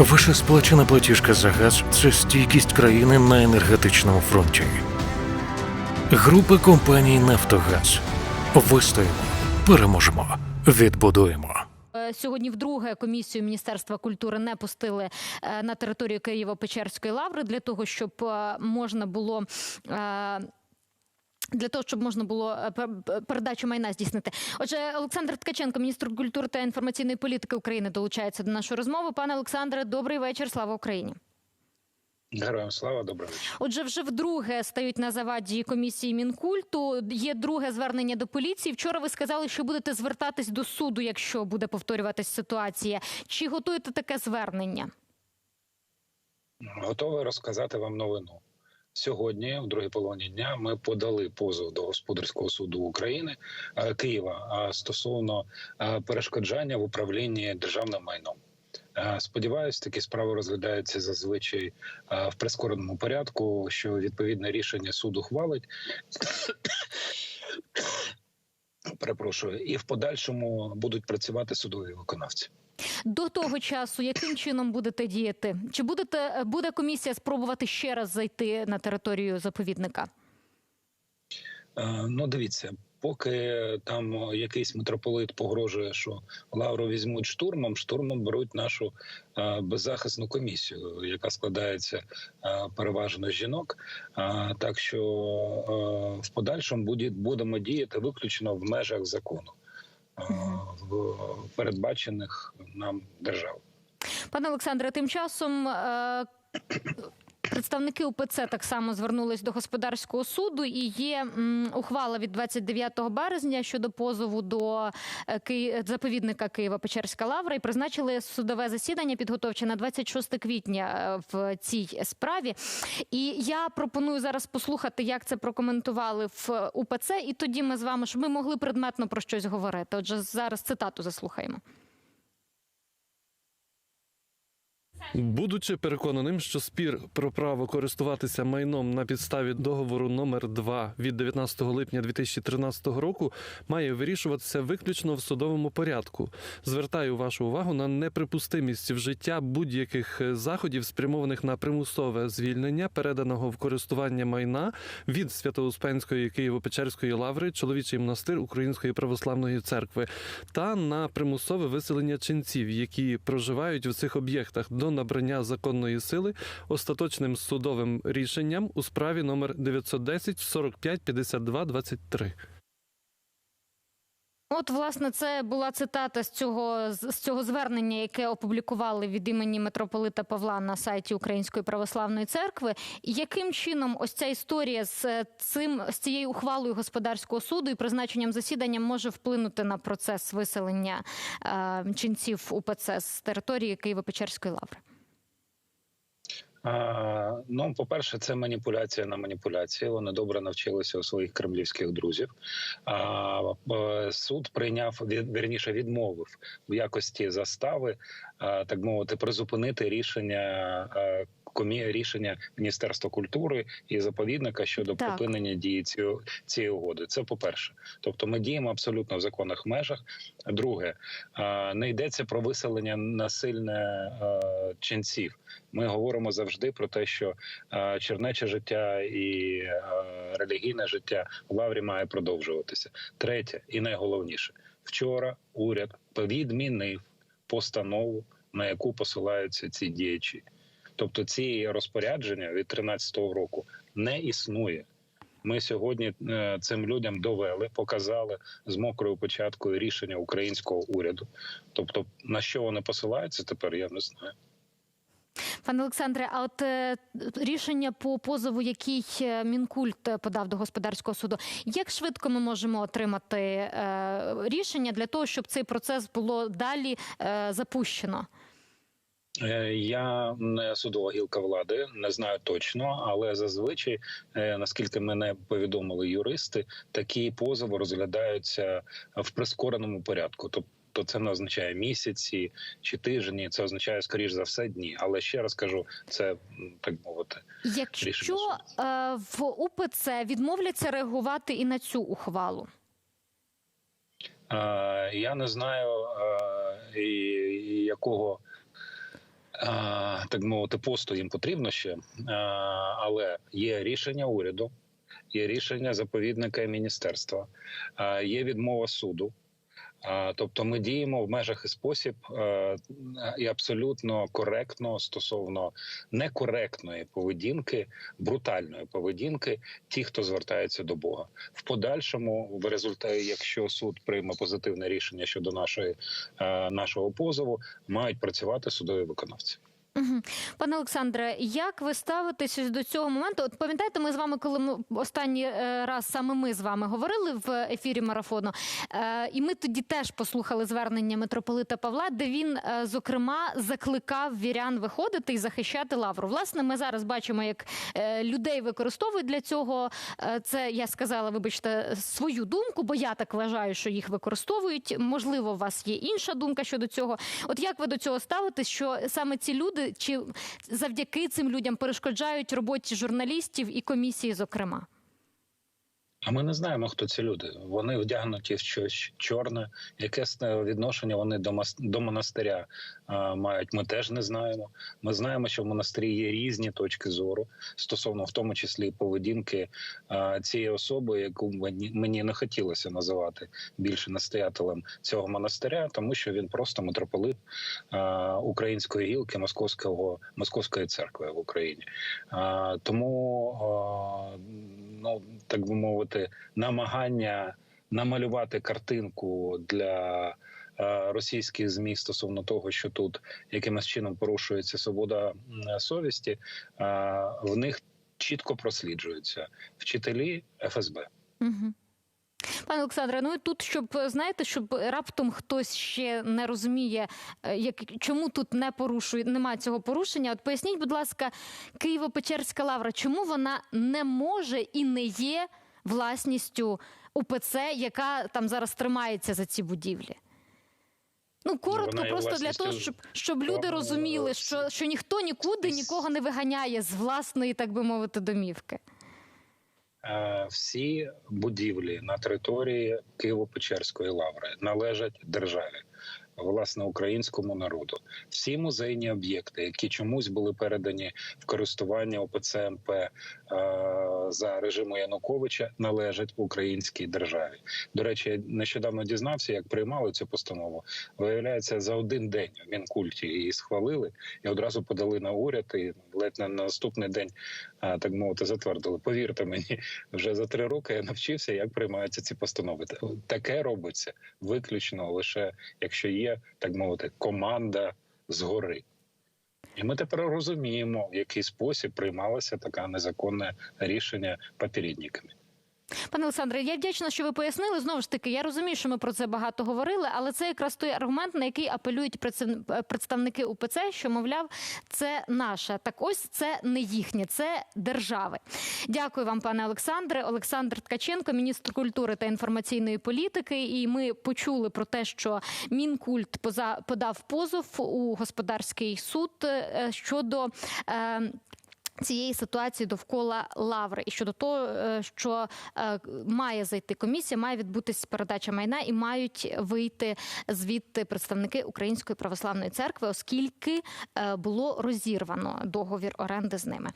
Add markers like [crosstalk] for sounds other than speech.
Ваша сплачена платіжка за газ це стійкість країни на енергетичному фронті. Група компаній Нафтогаз. Вистоїмо, переможемо, відбудуємо. Е, Сьогодні вдруге комісію Міністерства культури не пустили е, на територію Києво-Печерської лаври для того, щоб е, можна було. Для того щоб можна було е, передачу майна здійснити. Отже, Олександр Ткаченко, міністр культури та інформаційної політики України, долучається до нашої розмови. Пане Олександре, добрий вечір. Слава Україні. Героям слава, доброго вечора. Отже, вже вдруге стають на заваді комісії мінкульту. Є друге звернення до поліції. Вчора ви сказали, що будете звертатись до суду, якщо буде повторюватись ситуація. Чи готуєте таке звернення? Готовий розказати вам новину. Сьогодні, в другій половині дня, ми подали позов до господарського суду України е, Києва е, стосовно е, перешкоджання в управлінні державним майном. Сподіваюсь, такі справи розглядаються зазвичай в прискореному порядку, що відповідне рішення суд ухвалить. [coughs] Перепрошую, і в подальшому будуть працювати судові виконавці. До того часу, яким чином будете діяти? Чи будете буде комісія спробувати ще раз зайти на територію заповідника? Е, Ну, дивіться, поки там якийсь митрополит погрожує, що лавру візьмуть штурмом, штурмом беруть нашу е, беззахисну комісію, яка складається е, переважно з жінок. Так що в подальшому будемо діяти виключно в межах закону, передбачених нам держав. Пане Олександре, тим часом е, представники УПЦ так само звернулись до господарського суду, і є ухвала від 29 березня щодо позову до е, заповідника Києва-Печерська лавра і призначили судове засідання підготовче на 26 квітня е, в цій справі. І я пропоную зараз послухати, як це прокоментували в УПЦ, і тоді ми з вами, щоб ми могли предметно про щось говорити. Отже, зараз цитату заслухаємо. Будучи переконаним, що спір про право користуватися майном на підставі договору номер 2 від 19 липня 2013 року має вирішуватися виключно в судовому порядку. Звертаю вашу увагу на неприпустимість вжиття будь-яких е, заходів, спрямованих на примусове звільнення переданого в користування майна від Свято-Успенської Києво-Печерської лаври, чоловічий монастир Української православної церкви, та на примусове виселення ченців, які проживають в цих об'єктах до набрання законної сили остаточним судовим рішенням у справі номер 910 45 52 23. От, власне, це була цитата з цього з цього звернення, яке опублікували від імені митрополита Павла на сайті Української православної церкви. Яким чином ось ця історія з е, цим з цією ухвалою господарського суду і призначенням засідання може вплинути на процес виселення е, ченців УПЦ з території Києво-Печерської лаври? Ну, по-перше, це маніпуляція на маніпуляції. Вони добре навчилися у своїх кремлівських друзів. А, суд прийняв вірніше відмовив в якості застави, так мовити, призупинити рішення. Рішення Міністерства культури і заповідника щодо Так. припинення дії цієї, цієї угоди. Це по перше. Тобто, ми діємо абсолютно в законних межах. Друге, не йдеться про виселення насильне ченців. Ми говоримо завжди про те, що чернече життя і релігійне життя в Лаврі має продовжуватися. Третє і найголовніше, вчора уряд відмінив постанову, на яку посилаються ці діячі. Тобто, ці розпорядження від 13-го року не існує. Ми сьогодні е, цим людям довели, показали з мокрою початкою рішення українського уряду. Тобто, на що вони посилаються тепер, я не знаю. Пане Олександре, а от е, рішення по позову, який е, Мінкульт подав до господарського суду, як швидко ми можемо отримати рішення для того, щоб цей процес було далі запущено? Е, Я не судова гілка влади, не знаю точно, але зазвичай, е, наскільки мене повідомили юристи, такі позови розглядаються в прискореному порядку. Тобто це не означає місяці чи тижні, це означає скоріш за все дні. Але ще раз кажу, це так мовити. Якщо е, в УПЦ відмовляться реагувати і на цю ухвалу, Е, Я не знаю, е, і- і якого так мовити, посту їм потрібно ще, але є рішення уряду, є рішення заповідника і міністерства, є відмова суду. Тобто ми діємо в межах і спосіб е, і абсолютно коректно стосовно некоректної поведінки, брутальної поведінки, ті, хто звертається до Бога. В подальшому, в результаті, якщо суд прийме позитивне рішення щодо нашої е, нашого позову, мають працювати судові виконавці. Пане Олександре, як ви ставитесь до цього моменту? От пам'ятаєте, ми з вами, коли ми останній е, раз саме ми з вами говорили в ефірі марафону, е, і ми тоді теж послухали звернення митрополита Павла, де він е, зокрема закликав вірян виходити і захищати лавру. Власне, ми зараз бачимо, як людей використовують для цього. Це я сказала, вибачте, свою думку, бо я так вважаю, що їх використовують. Можливо, у вас є інша думка щодо цього. От як ви до цього ставитесь, що саме ці люди чи завдяки цим людям перешкоджають роботі журналістів і комісії, зокрема? А ми не знаємо, хто ці люди. Вони вдягнуті в щось чорне. Яке відношення вони до до монастиря а, мають? Ми теж не знаємо. Ми знаємо, що в монастирі є різні точки зору стосовно, в тому числі поведінки а, цієї особи, яку мені, мені не хотілося називати більше настоятелем цього монастиря, тому що він просто митрополит а, української гілки московського московської церкви в Україні. А, тому а, ну так би мовити, намагання намалювати картинку для е, російських змі стосовно того, що тут якимось чином порушується свобода совісті, е, в них чітко просліджуються вчителі ФСБ. Пане Олександре, ну і тут, щоб знаєте, щоб раптом хтось ще не розуміє, е, як чому тут не порушує, немає цього порушення. От поясніть, будь ласка, Києво-Печерська лавра, чому вона не може і не є власністю УПЦ, яка там зараз тримається за ці будівлі? Ну, коротко, вона просто для того, щоб, щоб люди розуміли, що, що ніхто нікуди нікого не виганяє з власної, так би мовити, домівки. Е, Всі будівлі на території Києво-Печерської лаври належать державі, власне, українському народу. Всі музейні об'єкти, які чомусь були передані в користування ОПЦ МП е, за режиму Януковича, належать українській державі. До речі, я нещодавно дізнався, як приймали цю постанову. Виявляється, за один день в Мінкульті її схвалили і одразу подали на уряд. І ледь на наступний день а, так мовити затвердили. Повірте мені, вже за три роки я навчився, як приймаються ці постанови. Таке робиться виключно лише якщо є так мовити команда згори. І ми тепер розуміємо, в який спосіб приймалося таке незаконне рішення попередниками. Пане Олександре, я вдячна, що ви пояснили. Знову ж таки, я розумію, що ми про це багато говорили, але це якраз той аргумент, на який апелюють представ- представники УПЦ, що мовляв, це наше. Так ось це не їхнє, це держави. Дякую вам, пане Олександре. Олександр Ткаченко, міністр культури та інформаційної політики. І ми почули про те, що мінкульт подав позов у господарський суд е, щодо. Цієї ситуації довкола лаври, і щодо того, е, що е, має зайти комісія, має відбутись передача майна, і мають вийти звідти представники Української православної церкви, оскільки е, було розірвано договір оренди з ними.